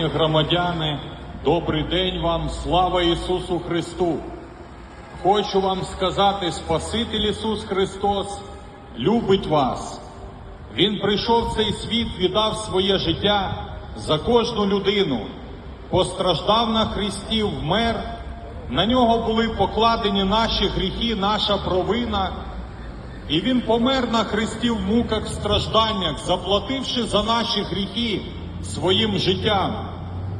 Шановні громадяни, добрий день вам, слава Ісусу Христу! Хочу вам сказати, Спаситель Ісус Христос любить вас. Він прийшов в цей світ, віддав своє життя за кожну людину, постраждав на Христі, вмер. На нього були покладені наші гріхи, наша провина. І він помер на хресті в муках, в стражданнях, заплативши за наші гріхи своїм життям.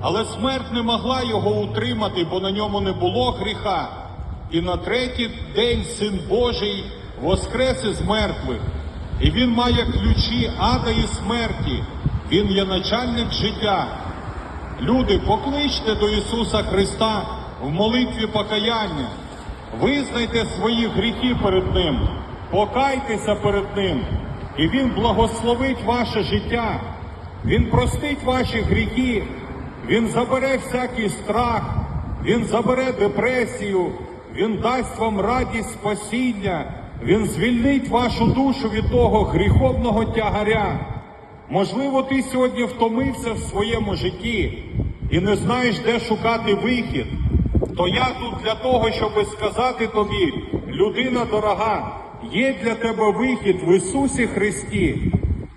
Але смерть не могла його утримати, бо на ньому не було гріха. І на третій день Син Божий воскрес із мертвих. І він має ключі ада і смерті. Він є начальник життя. Люди, покличте до Ісуса Христа в молитві покаяння. Визнайте свої гріхи перед Ним, покайтеся перед Ним, і Він благословить ваше життя, Він простить ваші гріхи, Він забере всякий страх, Він забере депресію, Він дасть вам радість спасіння, Він звільнить вашу душу від того гріховного тягаря. Можливо, ти сьогодні втомився в своєму житті і не знаєш, де шукати вихід. То я тут для того, щоб сказати тобі, людина дорога, є для тебе вихід в Ісусі Христі.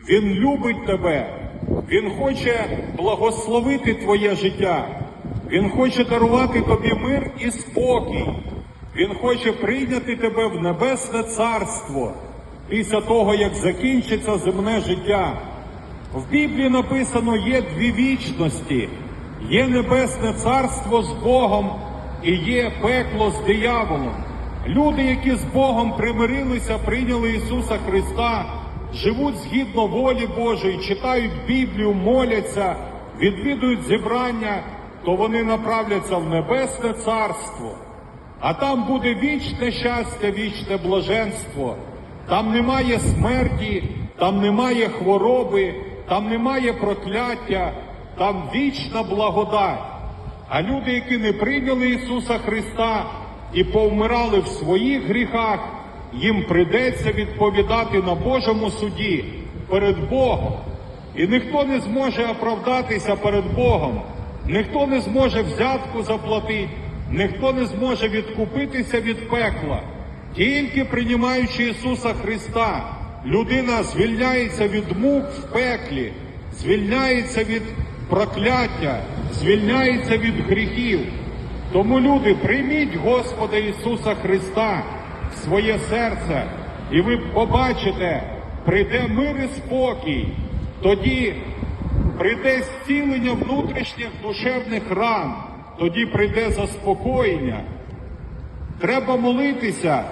Він любить тебе, Він хоче благословити твоє життя, Він хоче дарувати тобі мир і спокій. Він хоче прийняти тебе в небесне царство після того, як закінчиться земне життя. В Біблії написано є дві вічності: є небесне царство з Богом і є пекло з дияволом. Люди, які з Богом примирилися, прийняли Ісуса Христа, живуть згідно волі Божої, читають Біблію, моляться, відвідують зібрання, то вони направляться в небесне царство. А там буде вічне щастя, вічне блаженство. Там немає смерті, там немає хвороби, там немає прокляття, там вічна благодать. А люди, які не прийняли Ісуса Христа і повмирали в своїх гріхах, їм придеться відповідати на Божому суді перед Богом. І ніхто не зможе оправдатися перед Богом, ніхто не зможе взятку заплатити, ніхто не зможе відкупитися від пекла. Тільки приймаючи Ісуса Христа, людина звільняється від мук в пеклі, звільняється від прокляття, звільняється від гріхів. Тому, люди, прийміть Господа Ісуса Христа своє серце, і ви побачите, прийде мир і спокій. Тоді прийде зцілення внутрішніх душевних ран, тоді прийде заспокоєння. Треба молитися,